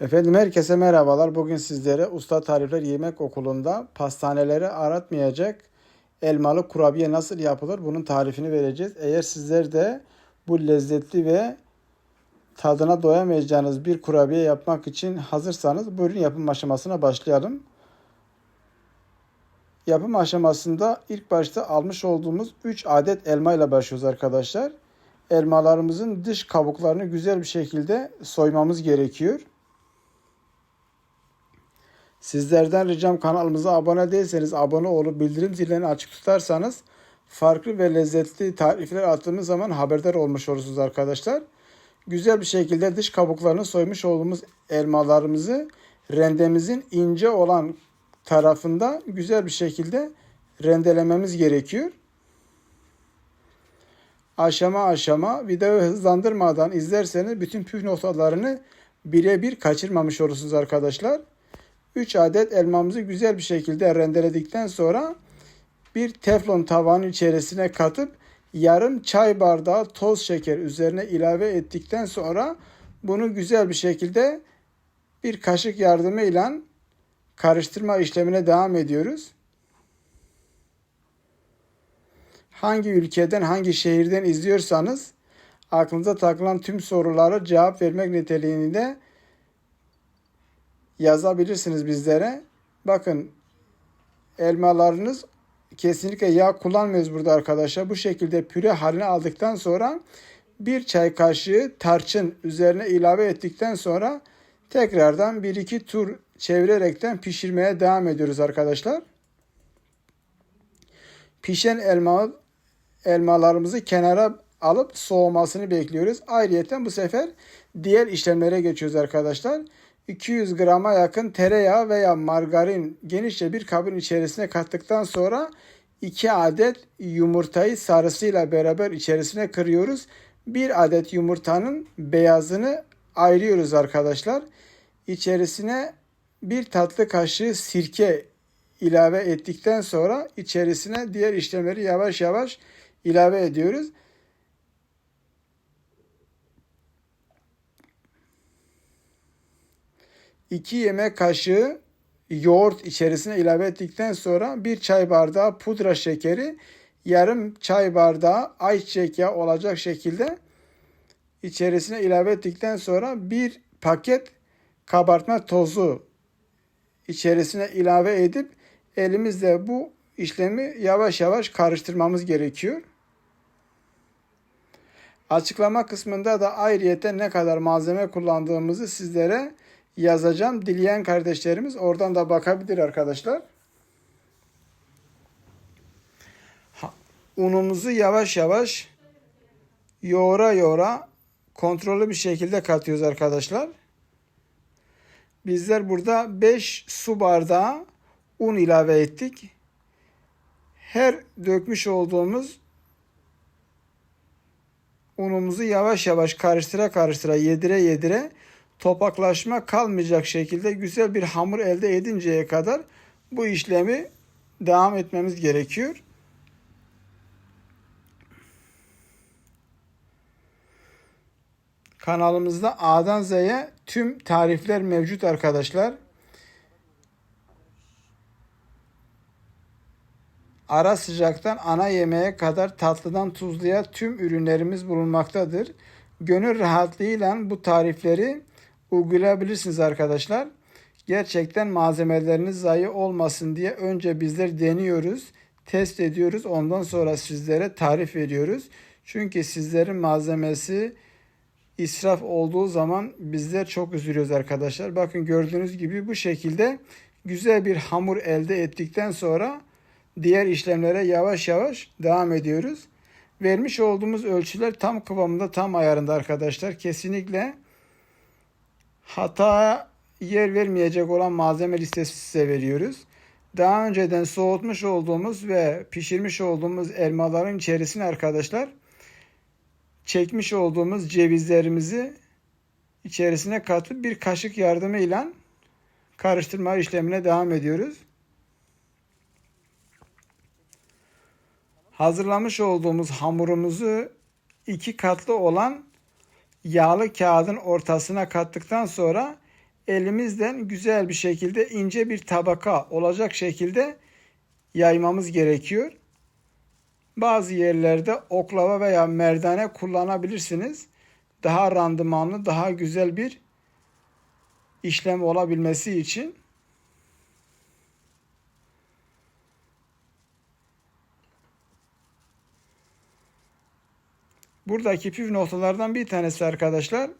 Efendim herkese merhabalar. Bugün sizlere Usta Tarifler Yemek Okulu'nda pastaneleri aratmayacak elmalı kurabiye nasıl yapılır bunun tarifini vereceğiz. Eğer sizler de bu lezzetli ve tadına doyamayacağınız bir kurabiye yapmak için hazırsanız buyurun yapım aşamasına başlayalım. Yapım aşamasında ilk başta almış olduğumuz 3 adet elma ile başlıyoruz arkadaşlar. Elmalarımızın dış kabuklarını güzel bir şekilde soymamız gerekiyor. Sizlerden ricam kanalımıza abone değilseniz abone olup bildirim zillerini açık tutarsanız farklı ve lezzetli tarifler attığımız zaman haberdar olmuş olursunuz arkadaşlar. Güzel bir şekilde dış kabuklarını soymuş olduğumuz elmalarımızı rendemizin ince olan tarafında güzel bir şekilde rendelememiz gerekiyor. Aşama aşama videoyu hızlandırmadan izlerseniz bütün püf noktalarını birebir kaçırmamış olursunuz arkadaşlar. 3 adet elmamızı güzel bir şekilde rendeledikten sonra bir teflon tavanın içerisine katıp yarım çay bardağı toz şeker üzerine ilave ettikten sonra bunu güzel bir şekilde bir kaşık yardımıyla karıştırma işlemine devam ediyoruz. Hangi ülkeden, hangi şehirden izliyorsanız aklınıza takılan tüm sorulara cevap vermek niteliğinde yazabilirsiniz bizlere. Bakın elmalarınız kesinlikle yağ kullanmıyoruz burada arkadaşlar. Bu şekilde püre haline aldıktan sonra bir çay kaşığı tarçın üzerine ilave ettikten sonra tekrardan bir iki tur çevirerekten pişirmeye devam ediyoruz arkadaşlar. Pişen elma elmalarımızı kenara alıp soğumasını bekliyoruz. Ayrıyeten bu sefer diğer işlemlere geçiyoruz arkadaşlar. 200 grama yakın tereyağı veya margarin genişçe bir kabın içerisine kattıktan sonra 2 adet yumurtayı sarısıyla beraber içerisine kırıyoruz. Bir adet yumurtanın beyazını ayırıyoruz arkadaşlar. İçerisine bir tatlı kaşığı sirke ilave ettikten sonra içerisine diğer işlemleri yavaş yavaş ilave ediyoruz. 2 yemek kaşığı yoğurt içerisine ilave ettikten sonra bir çay bardağı pudra şekeri, yarım çay bardağı ayçiçek yağı olacak şekilde içerisine ilave ettikten sonra bir paket kabartma tozu içerisine ilave edip elimizle bu işlemi yavaş yavaş karıştırmamız gerekiyor. Açıklama kısmında da ayrıyeten ne kadar malzeme kullandığımızı sizlere yazacağım. Dileyen kardeşlerimiz oradan da bakabilir arkadaşlar. Unumuzu yavaş yavaş yoğura yoğura kontrollü bir şekilde katıyoruz arkadaşlar. Bizler burada 5 su bardağı un ilave ettik. Her dökmüş olduğumuz unumuzu yavaş yavaş karıştıra karıştıra yedire yedire topaklaşma kalmayacak şekilde güzel bir hamur elde edinceye kadar bu işlemi devam etmemiz gerekiyor. Kanalımızda A'dan Z'ye tüm tarifler mevcut arkadaşlar. Ara sıcaktan ana yemeğe kadar tatlıdan tuzluya tüm ürünlerimiz bulunmaktadır. Gönül rahatlığıyla bu tarifleri uygulayabilirsiniz arkadaşlar. Gerçekten malzemeleriniz zayi olmasın diye önce bizler deniyoruz, test ediyoruz. Ondan sonra sizlere tarif veriyoruz. Çünkü sizlerin malzemesi israf olduğu zaman bizler çok üzülüyoruz arkadaşlar. Bakın gördüğünüz gibi bu şekilde güzel bir hamur elde ettikten sonra diğer işlemlere yavaş yavaş devam ediyoruz. Vermiş olduğumuz ölçüler tam kıvamında tam ayarında arkadaşlar. Kesinlikle hata yer vermeyecek olan malzeme listesi size veriyoruz. Daha önceden soğutmuş olduğumuz ve pişirmiş olduğumuz elmaların içerisine arkadaşlar çekmiş olduğumuz cevizlerimizi içerisine katıp bir kaşık yardımıyla karıştırma işlemine devam ediyoruz. Hazırlamış olduğumuz hamurumuzu iki katlı olan yağlı kağıdın ortasına kattıktan sonra elimizden güzel bir şekilde ince bir tabaka olacak şekilde yaymamız gerekiyor. Bazı yerlerde oklava veya merdane kullanabilirsiniz. Daha randımanlı, daha güzel bir işlem olabilmesi için. Buradaki püf noktalardan bir tanesi arkadaşlar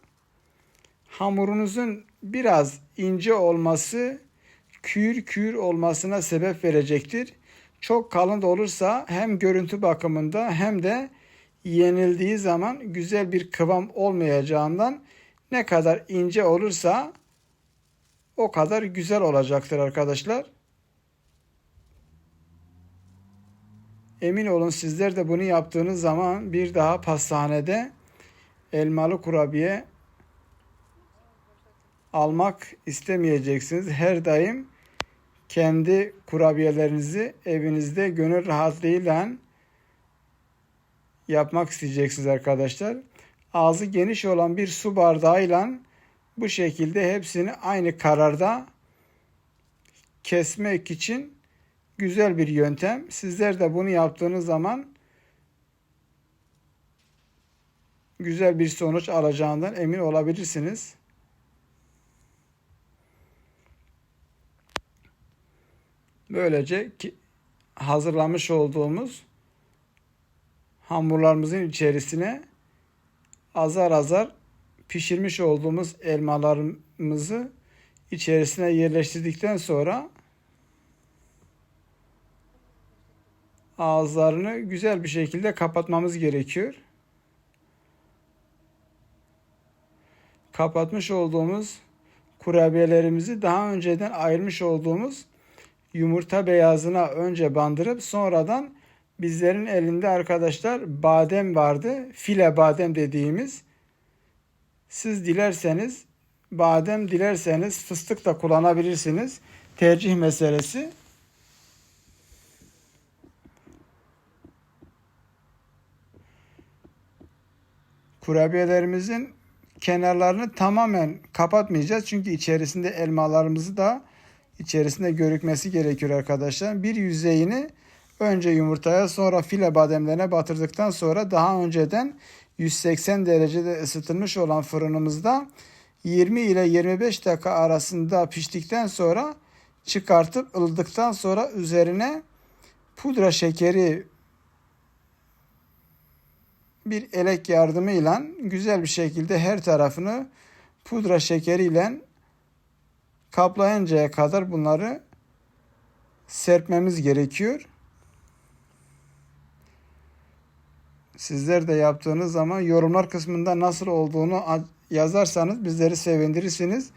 hamurunuzun biraz ince olması kür kür olmasına sebep verecektir. Çok kalın da olursa hem görüntü bakımında hem de yenildiği zaman güzel bir kıvam olmayacağından ne kadar ince olursa o kadar güzel olacaktır arkadaşlar. Emin olun sizler de bunu yaptığınız zaman bir daha pastanede elmalı kurabiye almak istemeyeceksiniz. Her daim kendi kurabiyelerinizi evinizde gönül rahatlığıyla yapmak isteyeceksiniz arkadaşlar. Ağzı geniş olan bir su bardağıyla bu şekilde hepsini aynı kararda kesmek için güzel bir yöntem. Sizler de bunu yaptığınız zaman güzel bir sonuç alacağından emin olabilirsiniz. Böylece ki hazırlamış olduğumuz hamurlarımızın içerisine azar azar pişirmiş olduğumuz elmalarımızı içerisine yerleştirdikten sonra ağızlarını güzel bir şekilde kapatmamız gerekiyor. Kapatmış olduğumuz kurabiyelerimizi daha önceden ayırmış olduğumuz yumurta beyazına önce bandırıp sonradan bizlerin elinde arkadaşlar badem vardı. File badem dediğimiz. Siz dilerseniz badem dilerseniz fıstık da kullanabilirsiniz. Tercih meselesi. Kurabiyelerimizin kenarlarını tamamen kapatmayacağız. Çünkü içerisinde elmalarımızı da içerisinde görükmesi gerekiyor arkadaşlar. Bir yüzeyini önce yumurtaya sonra file bademlerine batırdıktan sonra daha önceden 180 derecede ısıtılmış olan fırınımızda 20 ile 25 dakika arasında piştikten sonra çıkartıp ılıdıktan sonra üzerine pudra şekeri bir elek yardımıyla güzel bir şekilde her tarafını pudra şekeriyle kaplayıncaya kadar bunları serpmemiz gerekiyor. Sizler de yaptığınız zaman yorumlar kısmında nasıl olduğunu yazarsanız bizleri sevindirirsiniz.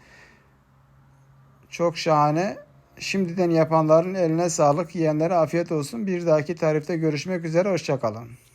Çok şahane. Şimdiden yapanların eline sağlık, yiyenlere afiyet olsun. Bir dahaki tarifte görüşmek üzere. Hoşçakalın.